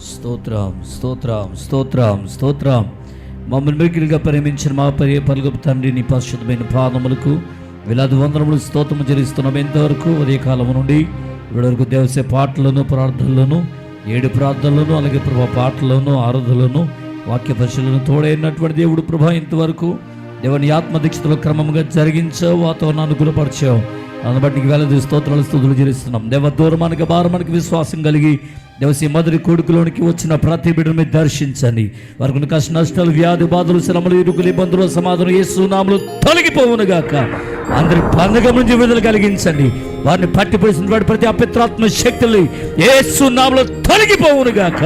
స్తోత్రం స్తోత్రం స్తోత్రం స్తోత్రం. మమ్మల్ని మిగిలిగా ప్రేమించిన మా పరి పలుగు తండ్రి నీ పరిశుద్ధమైన పాదములకు వేలాది వందనములు స్తోత్రం చెల్లిస్తున్నాం. ఎంతవరకు? ఉదయకాలం నుండి ఇప్పటివరకు దేవసే పాటలను ప్రార్థనలను ఏడు ప్రార్థనలను అలాగే ప్రభా పాటలను ఆరాధనలను వాక్య పరిశీలన తోడైనటువంటి దేవుడు ప్రభా ఇంతవరకు దేవుని ఆత్మదీక్షతలో క్రమంగా జరిగించావు వాతావరణాన్ని అనుకూలపరిచావు దాన్ని బట్టి నీకు వేల స్తోత్రాలు స్థుతులు చేస్తున్నాం దేవ దూరమానికి భారమానికి విశ్వాసం కలిగి దేవసి మొదటి కొడుకులోనికి వచ్చిన ప్రతి బిడ్డను మీరు దర్శించండి. వారికి కష్ట నష్టాలు వ్యాధి బాధలు శ్రమలు ఇరుకులు ఇబ్బందులు సమాధానం ఏ సునాములు తొలగిపోవును గాక. అందరి పండుగ నుంచి విడుదల కలిగించండి. వారిని పట్టిపోయినటువంటి ప్రతి అపిత్రాత్మ శక్తులు ఏ సునాములు తొలగిపోవును గాక.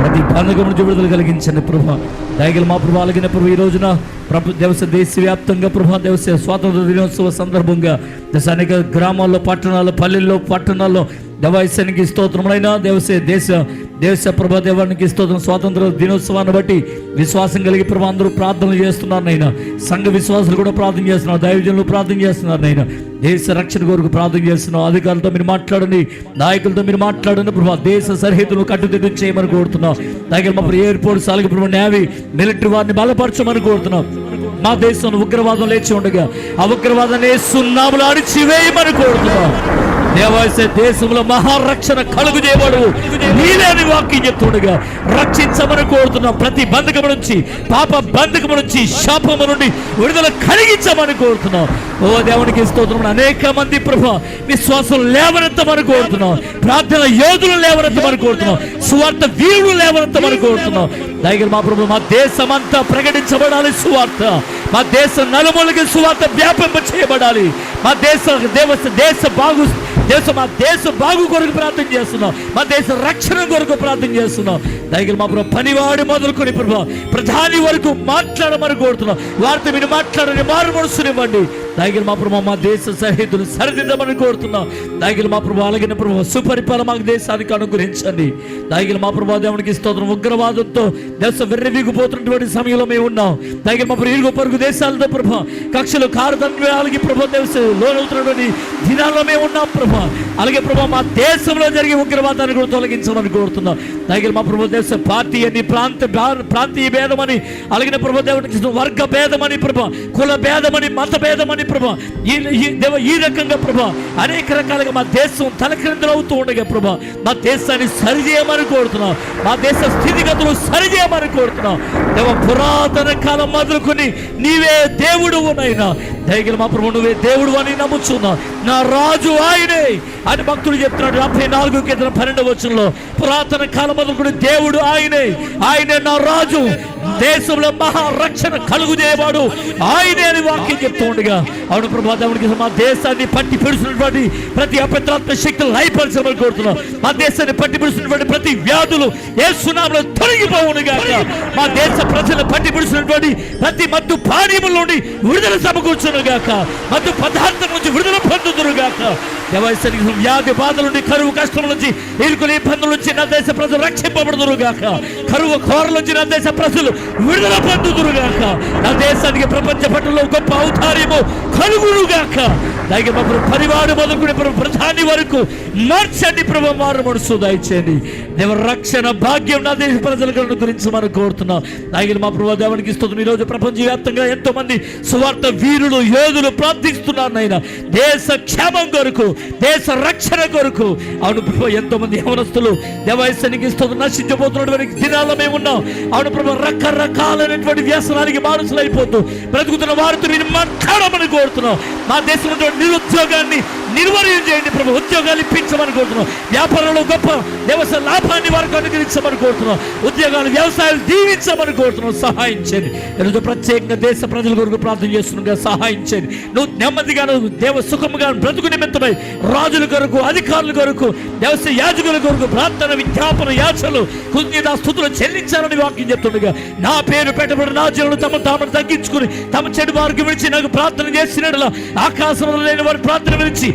ప్రతి పండుగ నుంచి విడుదల కలిగించండి ప్రభు. దయగల మా ప్రభు అలాగిన ప్రభు ఈ రోజున ప్రభు దేవస దేశవ్యాప్తంగా ప్రభా దేవస స్వాతంత్ర దినోత్సవ సందర్భంగా దేశ అనేక గ్రామాల్లో పట్టణాల్లో పల్లెల్లో పట్టణాల్లో దేవాయశానికి స్తోత్రములైనా దేవసే దేశ దేశ ప్రభా దేవానికి స్తోత్రం స్వాతంత్ర దినోత్సవాన్ని బట్టి విశ్వాసం కలిగి ప్రభా అందరూ ప్రార్థనలు చేస్తున్నారు నైనా సంఘ విశ్వాసులు కూడా ప్రార్థన చేస్తున్నారు దైవజనులు ప్రార్థన చేస్తున్నారు నైనా దేశ రక్షణ కొరకు ప్రార్థన చేస్తున్నాం అధికారులతో మీరు మాట్లాడండి నాయకులతో మీరు మాట్లాడండి ప్రభా దేశ సరిహద్దులు కట్టుదిట్టు చేయమని కోరుతున్నాం. దగ్గర మా ఎయిర్పోర్ట్స్ అలాగే ప్రభు నేవీ మిలిటరీ వారిని బలపరచమని కోరుతున్నాం. మా దేశంలో ఉగ్రవాదం లేచి ఉండగా ఆ ఉగ్రవాదాన్ని సున్నాములు అడిచివేయమని కోరుతున్నాం. దేవాసే దేశంలో మహారక్షణ కలుగు చేయబడు నీలేని వాక్యం చెప్తుండగా రక్షించమని కోరుతున్నాం. ప్రతి బంధకము నుంచి పాప బంధకము నుంచి శాపము నుండి విడుదల కలిగించమని కోరుతున్నాం. ఓ దేవునికి స్తోత్రం అనేక మంది ప్రభా విశ్వాసం లేవనెత్తమని కోరుతున్నాం. ప్రార్థన యోధులు లేవనెత్తమని కోరుతున్నాం. స్వార్థ వీరులు లేవనెత్తమని కోరుతున్నాం. దగ్గర మా ప్రభు మా దేశం అంతా ప్రకటించబడాలి సువార్త. మా దేశం నలుమూలకి సువార్త వ్యాపింప చేయబడాలి. మా దేశ దేవ దేశ బాగు దేశం మా దేశ బాగు కొరకు ప్రార్థన చేస్తున్నాం. మా దేశ రక్షణ కొరకు ప్రార్థన చేస్తున్నాం. దగ్గర మా ప్రభు పనివాడు మొదలుకొని ప్రభు ప్రధాని వరకు మాట్లాడమని కోరుతున్నాం. వారితో మీరు మాట్లాడని మారు మనసునివ్వండి. దగ్గర మా ప్రభావ మా దేశ సరిహద్దులు సరిదిద్దమని కోరుతున్నాం. దగ్గర మా ప్రభావ అలాగిన ప్రభావ సుపరిపాలన మాకు దేశానికి అనుగ్రహించండి. దగ్గర మా ప్రభావ దేవునికి స్తోత్రం ఉగ్రవాదంతో దేశం వెర్రవిగిపోతున్నటువంటి సమయంలో మేము ఉన్నాం. దగ్గర మా ప్రభు ఇరుగు పొరుగు దేశాలతో ప్రభు కక్షలు కారుదండ్రాలకి ప్రభు దేశ లోనవుతున్నటువంటి దినాల్లో మేము ఉన్నాం ప్రభు. అలాగే ప్రభా మా దేశంలో జరిగే ఉగ్రవాదాన్ని కూడా తొలగించమని కోరుతున్నాం. దగ్గర మా ప్రభు దేశ పార్టీ అని ప్రాంత ప్రాంతీయ భేదమని అలాగే ప్రభు దేవునికి వర్గ భేదమని ప్రభు కుల భేదమని మత భేదమని ప్రభు ప్రభా ఈ- దేవ ఈ రకంగా ప్రభా అనేక రకాలుగా మా దేశం తలక్రిందులు అవుతూ ఉండగా ప్రభా మా దేశాన్ని సరిచేయమని కోరుతున్నాం. మా దేశ స్థితిగతులు సరిచేయమని కోరుతున్నాం. దేవ పురాతన కాలం మొదలుకొని నీవే దేవుడు నైనా దయగల మా ప్రభు నువ్వే దేవుడు అని నమ్ముచున్నా. నా రాజు ఆయనే అని భక్తుడు చెప్తున్నాడు. డెబ్బై నాలుగు కింద పన్నెండు వచనంలో పురాతన కాలం మొదలుకొని దేవుడు ఆయనే. ఆయనే నా రాజు. దేశంలో మహారక్షణ కలుగు చేయవాడు ఆయనే అని వాక్యం చెప్తూ ఉండగా అవును ప్రభా దేవునికి మా దేశాన్ని పట్టి పిడుచున్నటువంటి ప్రతి అపత్రాత్మ శక్తులు లయపరచమని కోరుతున్నాం. మా దేశాన్ని పట్టి పిడుచున్నటువంటి ప్రతి వ్యాధులు ఏ సునాములు తొలగిపోవును గాక మా దేశ ప్రజలు పట్టి పిడుచున్నటువంటి ప్రతి మత్తు పానీయముల నుండి విడుదల సమకూర్చును గాక మత్తు పదార్థం నుంచి విడుదల పొందుతురు గాక దేవాసరికి వ్యాధి బాధల నుండి కరువు కష్టం నుంచి ఇరుకుల ఇబ్బందుల నుంచి నా దేశ ప్రజలు రక్షింపబడుదురు గాక కరువు కోరల నుంచి నా దేశ ప్రజలు విడుదల పొందుదురు గాక నా దేశానికి ప్రపంచ పట్టణంలో గొప్ప ఔతార్యము కలుగును గాక దానికి మా ప్రభు పరివాడు మొదలుకునే ప్రభు ప్రధాని వరకు మార్చండి ప్రభు మారు మనసు దయచేయండి. దేవ రక్షణ భాగ్యం నా దేశ ప్రజలకు గురించి మనం కోరుతున్నాం. దానికి మా ప్రభు దేవునికి ఇస్తుంది ఈరోజు ప్రపంచవ్యాప్తంగా ఎంతో మంది సువార్త వీరులు యోధులు ప్రార్థిస్తున్నారు నాయన దేశ క్షేమం కొరకు దేశ రక్షణ కొరకు. అవును ప్రభు ఎంతో మంది యవనస్తులు దేవాయసానికి ఇస్తుంది నశించబోతున్నటువంటి దినాల్లో మేము ఉన్నాం. అవును ప్రభు రకరకాలైనటువంటి వ్యసనానికి బానిసలు అయిపోతూ బ్రతుకుతున్న వారితో మీరు మాట్లాడమని కోరుతున్నాం. మా దేశంలో నిరుద్యోగాన్ని నిర్వహణ చేయండి ప్రభు ఉద్యోగాలు ఇప్పించమని కోరుతున్నాం. వ్యాపారంలో గొప్ప వ్యవసాయ లాభాన్ని వారికి అనుగ్రహించమని కోరుతున్నాం. ఉద్యోగాలు వ్యవసాయాలు దీవించమని కోరుతున్నాం. సహాయం చేయండి. ఈరోజు ప్రత్యేకంగా దేశ ప్రజల కొరకు ప్రార్థన చేస్తున్నాగా సహాయం చేయండి. నువ్వు నెమ్మదిగా నువ్వు దేవ సుఖముగా బ్రతుకు నిమిత్తమై రాజుల కొరకు అధికారుల కొరకు దేవస్థ యాజకుల కొరకు ప్రార్థన విజ్ఞాపన యాచలు కృతజ్ఞత స్థుతులు చెల్లించాలని వాక్యం చెప్తుండగా నా పేరు పెట్టబడిన నా జనులు తమ తామను తగ్గించుకుని తమ చెడు మార్గం విడిచి నాకు ప్రార్థన చేసిన ఆకాశంలో లేని వారి ప్రార్థన వినిచి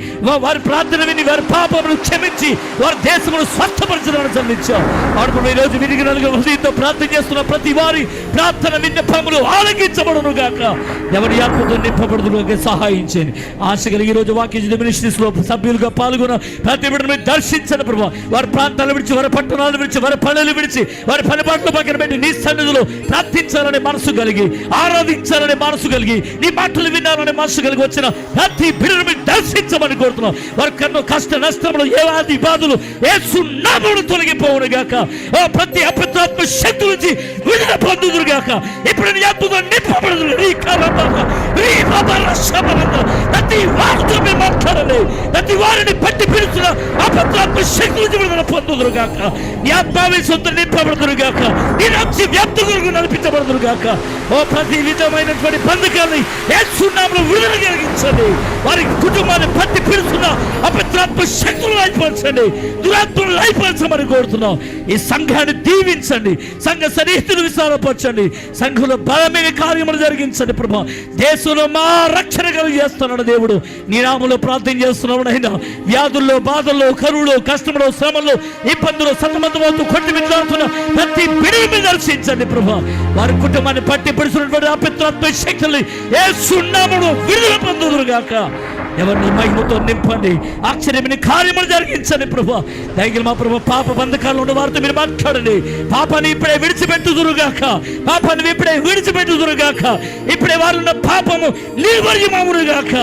వారి ప్రార్థన విని వారి పాపమును క్షమించి వారి దేశమును స్వస్థపరచడానికి చెల్లించాం ఈ రోజు విరిగి నలుగు హృదయంతో ప్రార్థన చేస్తున్న ప్రతి వారి ప్రార్థన విన్నపములు ఆలకించబడును గాక. ఎవరి ఆత్మతో నింపబడును గాక సహాయం చేయండి. ఆశ కలిగి ఈ రోజు వాక్య మినిస్ట్రీస్లో సభ్యులుగా పాల్గొన్న ప్రతి బిడ్డను మీరు దర్శించండి ప్రభావ. వారి ప్రాంతాలు విడిచి వారి పట్టణాలు విడిచి వారి పనులు విడిచి వారి పని పక్కన పెట్టి నీ సన్నిధిలో ప్రార్థించాలనే మనసు కలిగి ఆరాధించాలనే మనసు కలిగి నీ మాటలు వినాలనే మనసు కలిగి వచ్చిన ప్రతి బిడ్డను మీరు దర్శించమని కోరుతున్నాం. వారి కన్ను కష్ట నష్టములు ఏ ఆది బాధలు ఏ సున్నాములు తొలగిపోవును గాక. ఓ ప్రతి అపత్రాత్మ శక్తి నుంచి విడుదల పొందుదురు గాక. ఇప్పుడు నీ అద్భుతం నింపబడదు నీ కరబాబా నీ బాబా ప్రతి వారితో మేము మాట్లాడాలి. ప్రతి వారిని పట్టి పిలుస్తున్న అపత్రాత్మ శక్తి విడుదల పొందుదురు గాక. నీ ఆత్మావేశంతో నింపబడదురు గాక. నీ రాజ్య వ్యాప్తి కొరకు నడిపించబడదురు గాక. ఓ ప్రతి విధమైనటువంటి బంధకాన్ని ఏసునామలు విడుదల కలిగించండి. వారి కుటుంబాన్ని పట్టి పిలుస్తున్న అపత్రాత్మ శక్తులు అయిపోవచ్చండి దురాత్మను అయిపోవచ్చమని కోరుతున్నాం. ఈ సంఘాన్ని దీవించండి. సంఘ సన్నిహితులు విశాలపరచండి. సంఘంలో బలమైన కార్యములు జరిగించండి ప్రభా. దేశంలో మా రక్షణ కలిగి చేస్తున్నాడు దేవుడు. నీ నామంలో ప్రార్థన చేస్తున్నాడు అయినా వ్యాధుల్లో బాధల్లో కరువులో కష్టంలో శ్రమంలో ఇబ్బందులు సతమతమవుతూ కొట్టి మిట్లాడుతున్న ప్రతి మీద దర్శించండి ప్రభా. వారి కుటుంబాన్ని పట్టి పడుతున్నటువంటి ఆ పిత్రాత్మ శక్తులు ఏ సున్నాముడు విడుదల పొందుదురుగాక. గాక ఎవరిని మహిమతో నింపండి. ఆశ్చర్యమైన కార్యములు జరిగించండి ప్రభా. దయగిన మా ప్రభు పాప బంధకాలు ఉన్న వారితో మీరు మాట్లాడండి. పాపాన్ని ఇప్పుడే విడిచిపెట్టుదురుగాక. పాపాన్ని ఇప్పుడే విడిచిపెట్టుదురుగాక. ఇప్పుడే వారున్న పాపము నిర్వర్యమవునుగాక.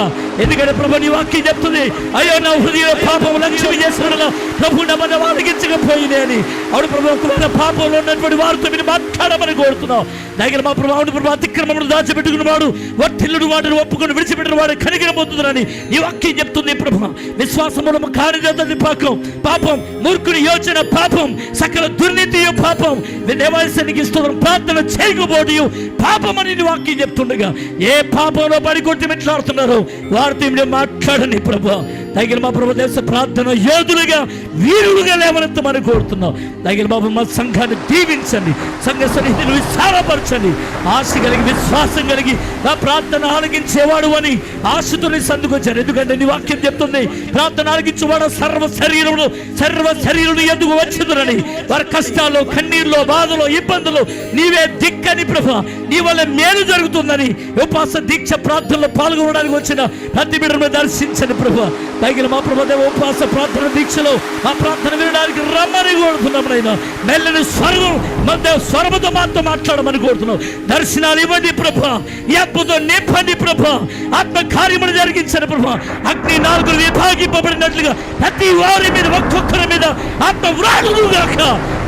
ఎందుకంటే ప్రభు నీ వాక్యం చెప్తుంది అయ్యో నా హృదయ పాపము లక్ష్యం చేసిన ప్రభు నమ్మని వాదించకపోయింది అని. అవును ప్రభు ఒకవేళ పాపంలో ఉన్నటువంటి వారితో మీరు మాట్లాడమని కోరుతున్నాం దగ్గర మా ప్రభు అవును ప్రభు అతిక్రమమును దాచిపెట్టుకున్న వాడు వట్టిల్లుడు వాటిని ఒప్పుకొని విడిచిపెట్టిన వాడు కనిగిరబోతుందని ఈ వాక్యం చెప్తుంది ప్రభు. విశ్వాసముల కార్యజాతి పాపం. పాపం మూర్ఖుని యోచన పాపం సకల దుర్నీతి పాపం. దేవాలయానికి ఇస్తున్న ప్రార్థన చేయకపోవడం పాపం అని వాక్యం చెప్తుండగా ఏ పాపంలో పడి కొట్టి మాట్లాడుతున్నారు వారితో మాట్లాడని మాట్లాడండి ప్రభు. తగిన మా ప్రభు దేశ ప్రార్థన యోధులుగా వీరులుగా లేవనెత్తమని కోరుతున్నాం. తగిన బాబు మా సంఘాన్ని దీవించండి. సంఘ సన్నిధిని విశాలపరచండి. ఆశ కలిగి విశ్వాసం కలిగి నా ప్రార్థన ఆలగించేవాడు అని ఆశతో నీ సందుకొచ్చారు. ఎందుకంటే నీ వాక్యం చెప్తుంది ప్రార్థన ఆలగించేవాడు సర్వ శరీరంలో సర్వ శరీరుడు ఎందుకు వచ్చిందని వారి కష్టాల్లో కన్నీళ్ళలో బాధలో ఇబ్బందులు నీవే దిక్కని ప్రభు. నీ వల్ల మేలు జరుగుతుందని ఉపాస దీక్ష ప్రార్థనలో పాల్గొనడానికి వచ్చిన ప్రతి బిడ్డను దర్శించని ప్రభు. తగిన మా ప్రభు ఉపాస ప్రార్థన దీక్షలో ఆ ప్రార్థన వినడానికి రమ్మని కోరుతున్నాం మెల్లని స్వర్గం మధ్య స్వరముతో మాతో మాట్లాడమని కోరుతున్నాం. దర్శనాలు ఇవ్వండి ప్రభు. ఈ అద్భుతం నింపండి ప్రభు. ఆత్మ కార్యములు జరిగించని ప్రభు. అగ్ని నాలుగు విభాగింపబడినట్లుగా ప్రతి వారి మీద ఒక్కొక్కరి మీద ఆత్మ వ్రాడుగాక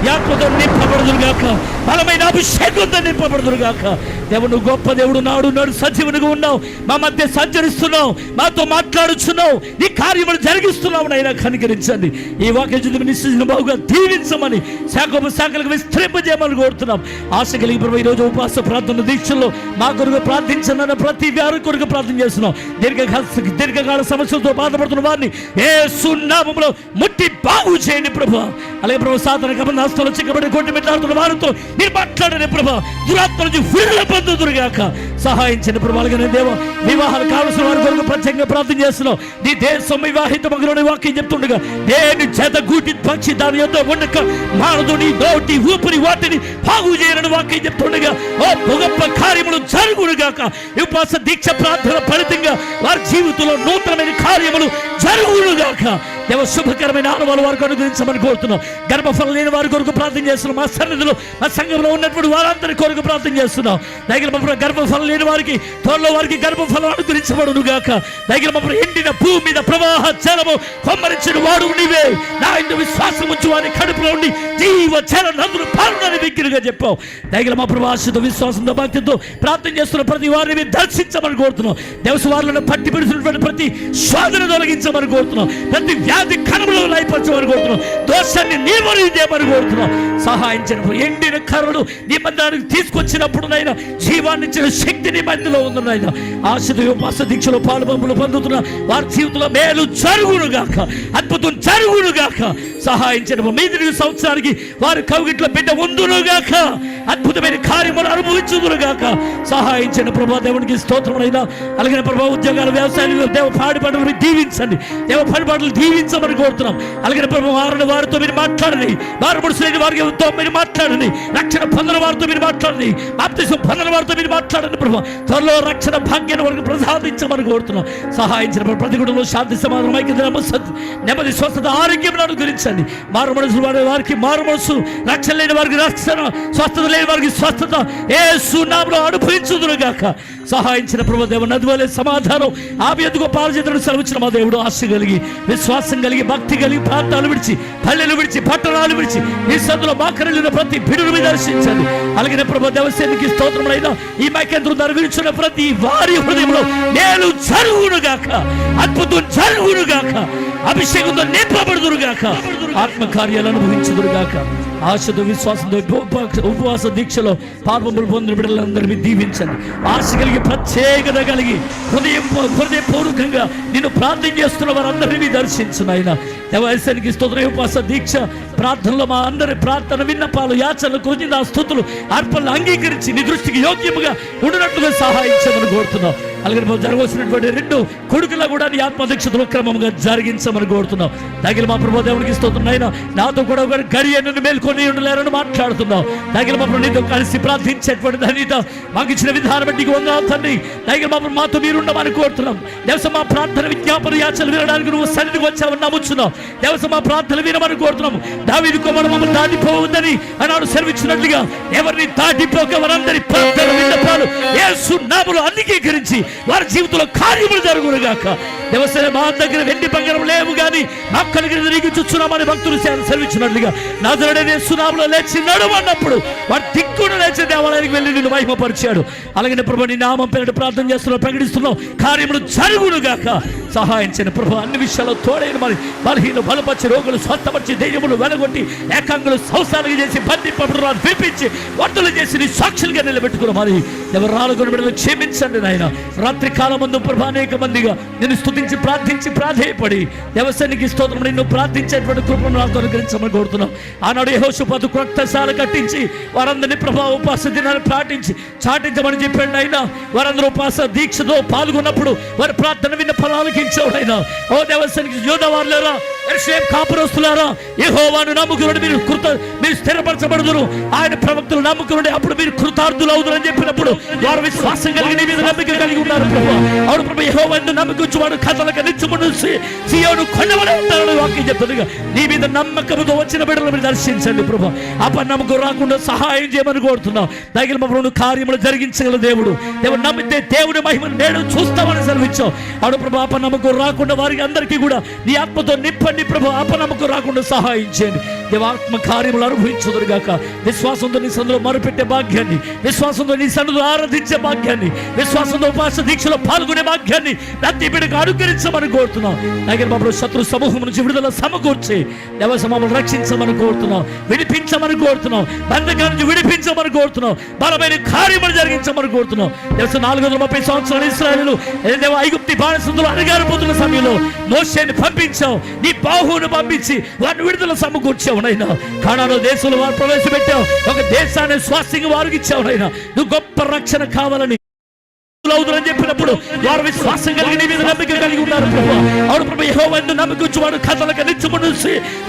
యాత్మతో నింపబడదురు గాక. బలమైన అభిషేకంతో నింపబడదురు గాక. దేవుడు గొప్ప దేవుడు నాడు నాడు సజీవునిగా ఉన్నావు. మా మధ్య సంచరిస్తున్నావు. మాతో మాట్లాడుచున్నావు. నీ కార్యములు జరిగిస్తున్నావు నైనా కనికరించండి. ఈ వాక్య చుట్టూ నిశ్చయించిన బాగుగా దీవించమని శాఖపు శాఖలకు విస్తరింపజేయమని కోరుతున్నాం. ఆశ కలిగి ప్రభు ఈరోజు ఉపవాస ప్రార్థన దీక్షల్లో మా కొరకు ప్రార్థించనన్న ప్రతి వారి కొరకు ప్రార్థన చేస్తున్నాం. దీర్ఘకాల దీర్ఘకాల సమస్యలతో బాధపడుతున్న వారిని ఏ సున్నామంలో ముట్టి బాగు చేయండి ప్రభు. అలాగే ప్రభు సాధన కబంధ హస్తాలు చిక్కబడి కొట్టి మెట్లాడుతున్న వారితో మీరు మాట్లాడని ప్రభా దురాత్మ నుంచి విడుదల పొందుదురుగాక సహాయం చేయని ప్రభు దేవ. వివాహాలు కావలసిన వారి కొరకు ప్రత్యేకంగా ప్రార్థన చేస్తున్నాం. నీ దేశం వివాహిత మగలోని వాక్యం చెప్తుండగా నేను చేత గూటి పక్షి దాని యొక్క ఉండక మానదు నీ నోటి ఊపిరి వాటిని బాగు చేయని వాక్యం చెప్తుండగా ఓ పొగప్ప కార్యములు జరుగుడుగాక ఉపాస దీక్ష ప్రార్థన ఫలితంగా వారి జీవితంలో నూతనమైన కార్యములు జరుగుడుగాక దేవ శుభకరమైన ఆనవాళ్ళు వారికి అనుగ్రహించమని కోరుతున్నాం. గర్భఫలం లేని వారి కొరకు ప్రార్థన చేస్తున్నాం. మా సన్నిధిలో మా సంఘంలో ఉన్నటువంటి వారందరి కొరకు ప్రార్థన చేస్తున్నాం. దగ్గర మా గర్భఫలం లేని వారికి త్వరలో వారికి గర్భఫలం అనుగ్రహించబడును గాక దగ్గర మా ఎండిన భూమి మీద ప్రవాహ జలము కొమ్మరించిన వాడు నీవే. నా ఇంటి విశ్వాసం ఉంచు వారి కడుపులో ఉండి జీవ చర నదులు పాలనని విగ్గిరిగా చెప్పావు. దగ్గర మా ప్రభాషతో విశ్వాసంతో భక్తితో ప్రార్థన చేస్తున్న ప్రతి వారిని దర్శించమని కోరుతున్నాం. దేవస వారిలో పట్టి పిడుచున్నటువంటి ప్రతి శోధన తొలగించమని కోరుతున్నాం. ప్రతి వ్యాధి కణములు లయపరచమని కోరుతున్నాం. దోషాన్ని నిర్మూలన చేయమని కోరుతున్నాం సహాయించిన ఎండిన కర్రలు నీ మందిరానికి తీసుకొచ్చినప్పుడు నైనా జీవాన్ని ఇచ్చిన శక్తి నీ మధ్యలో ఉంది నాయన. ఆశత ఉపాస దీక్షలో పాలుబంపులు పొందుతున్న వారి జీవితంలో మేలు జరుగును గాక అద్భుతం జరుగును గాక సహాయించిన మీది సంవత్సరానికి వారి కవిగిట్ల బిడ్డ ఉందునుగాక. అద్భుతమైన కార్యములు అనుభవించుదురుగాక సహాయించండి ప్రభా దేవునికి స్తోత్రములైనా. అలాగే ప్రభా ఉద్యోగాలు వ్యవసాయాలు దేవ పాడి దీవించండి. దేవ పాడిపాటలు దీవించమని కోరుతున్నాం. అలాగే ప్రభు వారిని వారితో మీరు మాట్లాడండి. వారు ముడిసిన వారితో మీరు మాట్లాడండి. రక్షణ పొందిన వారితో మీరు మాట్లాడండి. బాప్తిసం పొందిన వారితో మీరు మాట్లాడండి ప్రభు. త్వరలో రక్షణ భాగ్యాన్ని వారికి ప్రసాదించమని కోరుతున్నాం. సహాయించిన ప్రతి శాంతి సమాధానం ఐక్యత నెమ్మది స్వస్థత ఆరోగ్యం అనుగ్రహించండి మారు మనసు వారి వారికి మారు మారుమోసు. రక్షణ లేని వారికి రక్షణ స్వస్థత లేని వారికి స్వస్థత. ఏ సున్నాములో అనుభవించుదురు గాక. సహాయించిన ప్రభు దేవుడు నదువలే సమాధానం. ఆవ్యతకు పాలచేతులను సెలవిచ్చిన మా దేవుడు ఆశ కలిగి విశ్వాసం కలిగి భక్తి కలిగి ప్రాంతాలు విడిచి పల్లెలు విడిచి పట్టణాలు విడిచి ఈ సందులో మాకరలిన ప్రతి బిడును మీద దర్శించండి. అలాగే ప్రభు దేవసేనకి స్తోత్రములైన ఈ మైకేంద్రం ధరించిన ప్రతి వారి హృదయంలో నేను జరుగునుగాక అద్భుతం జరుగునుగాక అభిషేకంతో నింపబడుదురుగాక ఆత్మ కార్యాలు అనుభవించుదురుగాక. ఆశతో విశ్వాసంతో ఉపవాస దీక్షలో పాపములు పొందిన బిడ్డలందరినీ దీవించండి. ఆశ కలిగి ప్రత్యేకత కలిగి హృదయం హృదయపూర్వకంగా నిన్ను ప్రార్థన చేస్తున్న వారందరినీ దర్శించు ఆయన. దేవాయశానికి స్తోత్ర ఉపవాస దీక్ష ప్రార్థనలో మా అందరి ప్రార్థన విన్నపాలు యాచనలు కృతజ్ఞత స్థుతులు అర్పణలు అంగీకరించి నీ దృష్టికి యోగ్యముగా ఉండినట్లుగా సహాయించమని కోరుతున్నాం. అలాగే జరగవలసినటువంటి రెండు కొడుకుల కూడా నీ ఆత్మదీక్షతలు క్రమంగా జరిగించమని కోరుతున్నాం. తగిలి మా ప్రభు దేవునికి స్తోత్రం నాతో కూడా ఒక గడియ నన్ను మేల్కొని ఉండలేరని మాట్లాడుతున్నాం. తగిలి మా నీతో కలిసి ప్రార్థించేటువంటి ధన్యత మాకు ఇచ్చిన విధానం బట్టి వందనాలు తండ్రి. తగిన మా మాతో మీరు ఉండమని కోరుతున్నాం. దేవసం మా ప్రార్థన విజ్ఞాపన యాచలు వినడానికి నువ్వు సన్నిధికి వచ్చావని నమ్ముచున్నాం. దేవసం మా ప్రార్థన వినమని కోరుతున్నాం. దావీదు కుమారు మమ్మల్ని దాటిపోవద్దని అన్నాడు సెలవిచ్చినట్లుగా ఎవరిని దాటిపోక వారందరి ప్రార్థన విన్నపాలు ఏ సున్నాములు అంగీకరించి వారి జీవితంలో కార్యములు జరుగునుగాక దేవసేన మా దగ్గర వెండి బంగారం లేవు కానీ నాకు కలిగిన నీకు చుచ్చున్నామని భక్తులు సెలవిచ్చినట్లుగా. నాజరుడైన సునాములో లేచి నడుమన్నప్పుడు వాడు దిక్కును లేచి దేవాలయానికి వెళ్ళి నిన్ను మహిమపరిచాడు. అలాగే ప్రభు నీ నామం పేరు ప్రార్థన చేస్తున్నావు ప్రకటిస్తున్నావు కార్యములు జరుగునుగాక సహాయించిన ప్రభు అన్ని విషయాల్లో తోడైన మరి బలహీన బలపరిచి రోగులు స్వస్థపరిచి దెయ్యములు వెలగొట్టి ఏకాంగులు సంసారాలు చేసి బంధింపబడు వారు వినిపించి వర్తలు చేసి నీ సాక్షులుగా నిలబెట్టుకున్న మరి ఎవరు రాలుకొని బిడ్డలు క్షమించండి నాయన. రాత్రి కాలం ముందు అనేక మందిగా నేను స్థుతించి ప్రార్థించి ప్రాధేయపడి దేవస్థానికి స్తోత్రం నిన్ను ప్రార్థించేటువంటి కృపను నాకు అనుగ్రహించమని కోరుతున్నాం. ఆనాడు యహోషుపాతు క్రొత్తశాల కట్టించి వారందరినీ ప్రభా ఉపాస దినాన్ని పాటించి చాటించమని చెప్పాడు అయినా వారందరూ ఉపాస దీక్షతో పాల్గొన్నప్పుడు వారి ప్రార్థన విన్న ఫలాలకి ఇచ్చేవాడైనా ఓ దేవస్థానికి యోధవారులారా ఎరుషలేం కాపురస్తులారా యెహోవాను నమ్ముకుని మీరు కృత మీరు స్థిరపరచబడుదురు. ఆయన ప్రవక్తలు నమ్ముకుని అప్పుడు మీరు కృతార్థులు అవుదురు అని చెప్పినప్పుడు వారు విశ్వాసం కలిగి నీ మీద నమ్మిక కలిగి ఉన్నారు ప్రభు. అవును ప్రభు యెహోవాను నమ్మికొచ్చువాడు కథలకు నిచ్చుముడు సియోను కొండవలే ఉంటారని వాక్యం చెప్తుంది నీ మీద నమ్మకంతో వచ్చిన బిడ్డలు మీరు దర్శించండి ప్రభు. అపనమ్మకం రాకుండా సహాయం చేయమని కోరుతున్నాం. దగ్గర మమ్మల్ని కార్యములు జరిగించగల దేవుడు. దేవుడు నమ్మితే దేవుడి మహిమను నేడు చూస్తామని సెలవిచ్చాం. అవును ప్రభు అపనమ్మకం రాకుండా వారికి అందరికీ కూడా నీ ఆత్మతో నింపండి ప్రభు అపనమ్మకం రాకుండా సహాయం చేయండి. దేవాత్మ కార్యములు అనుభవించుదురుగాక విశ్వాసంతో నీ సందులో మరుపెట్టే భాగ్యాన్ని విశ్వాసంతో నీ సన్నులు ఆరాధించే భాగ్యాన్ని విశ్వాసంతో ఉపాస దీక్షలో పాల్గొనే భాగ్యాన్ని ప్రతి బిడ్డకు అనుగ్రహించమని కోరుతున్నాం. దగ్గర బాబు శత్రు సమూహం నుంచి విడుదల సమకూర్చి దేవస మమ్మల్ని రక్షించమని కోరుతున్నాం. విడిపించమని కోరుతున్నాం. బంధకాల నుంచి విడిపించమని కోరుతున్నాం. బలమైన కార్యములు జరిగించమని కోరుతున్నాం. దేవస నాలుగు వందల ముప్పై సంవత్సరాలు ఇస్రాయలు దేవ ఐగుప్తి బాణసందులు అణగారిపోతున్న సమయంలో మోసేని పంపించాం. నీ బాహువును పంపించి వారిని విడుదల సమకూర్చాం. సమకూర్చావు నైనా కానాలో దేశంలో వారు ప్రవేశపెట్టావు. ఒక దేశాన్ని స్వాస్థ్యంగా వారికి ఇచ్చావు నైనా నువ్వు గొప్ప రక్షణ కావాలని. అవుతుందని చెప్పినప్పుడు వారు విశ్వాసం కలిగి నీ మీద నమ్మిక కలిగి ఉన్నారు ప్రభు? అవును ప్రభు యెహోవాను నమ్మిక వాడు కథలకు నిత్యమును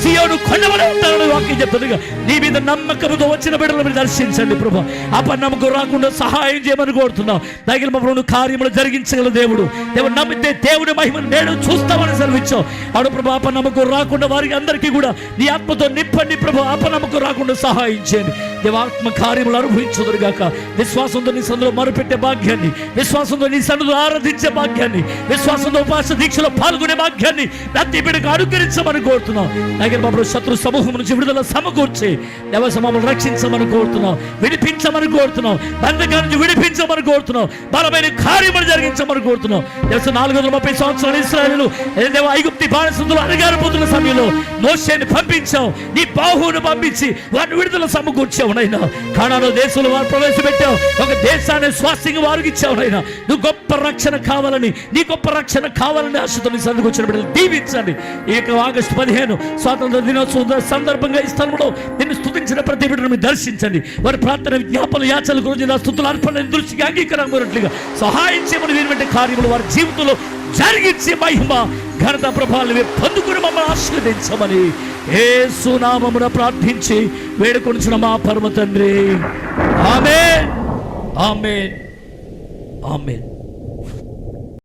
సియోను కొండవలే ఉంటాడని వాక్యం చెప్తుందిగా. నీ మీద నమ్మకంతో వచ్చిన బిడ్డలు మీరు దర్శించండి ప్రభు. అపనమ్మకం రాకుండా సహాయం చేయమని కోరుతున్నాం. తగిన మమ్మల్ని కార్యములు జరిగించగల దేవుడు. దేవుడు నమ్మితే దేవుడి మహిమను నేను చూస్తామని సెలవిచ్చావు అవును ప్రభు అపనమ్మకం రాకుండా వారికి అందరికీ కూడా నీ ఆత్మతో నిప్పండి ప్రభు. అపనమ్మకం రాకుండా సహాయం చేయండి. దేవాత్మ కార్యములు అనుభవించుదురుగాక విశ్వాసంతో నీ సందులో మరుపెట్టే భాగ్యాన్ని విశ్వాసంతో నీ సన్నులు ఆరాధించే భాగ్యాన్ని విశ్వాసంతో ఉపాస దీక్షలో పాల్గొనే భాగ్యాన్ని ప్రతి బిడ్డకు అనుకరించమని కోరుతున్నాం. దగ్గర బాబు శత్రు సమూహం నుంచి విడుదల సమకూర్చి దేవ మమ్మల్ని రక్షించమని కోరుతున్నాం. విడిపించమని కోరుతున్నాం. బంధకాల నుంచి విడిపించమని కోరుతున్నాం. బలమైన కార్యములు జరిగించమని కోరుతున్నాం. దేశ నాలుగు వందల ముప్పై సంవత్సరాలు ఇస్రాయలు దేవ ఐగుప్తి బాణసందులు అడగారిపోతున్న సమయంలో మోసేని పంపించాం. నీ బాహువును పంపించి వారిని విడుదల సమకూర్చావు. నైనా కానాలో దేశంలో వారు ప్రవేశపెట్టావు. ఒక దేశాన్ని స్వాస్థ్యంగా వారికి ఇచ్చావు నైనా నువ్వు గొప్ప రక్షణ కావాలని నీ గొప్ప రక్షణ కావాలని ఆశతో నీ సందుకు వచ్చిన బిడ్డలు దీవించండి. ఈ యొక్క ఆగస్టు పదిహేను స్వాతంత్ర దినోత్సవ సందర్భంగా ఈ స్థలంలో నిన్ను స్థుతించిన ప్రతి బిడ్డను మీరు దర్శించండి. వారి ప్రార్థన విజ్ఞాపన యాచల గురించి నా స్థుతులు అర్పణ దృష్టికి అంగీకారమైనట్లుగా సహాయం చేయమని వీరి కార్యములు వారి జీవితంలో జరిగించే మహిమ ఘనత ప్రభావాలు పొందుకుని మమ్మల్ని ఆశీర్వదించమని ఏ సునామమున ప్రార్థించి వేడుకొనిచిన మా పరమ తండ్రి ఆమె ఆమె ఆమె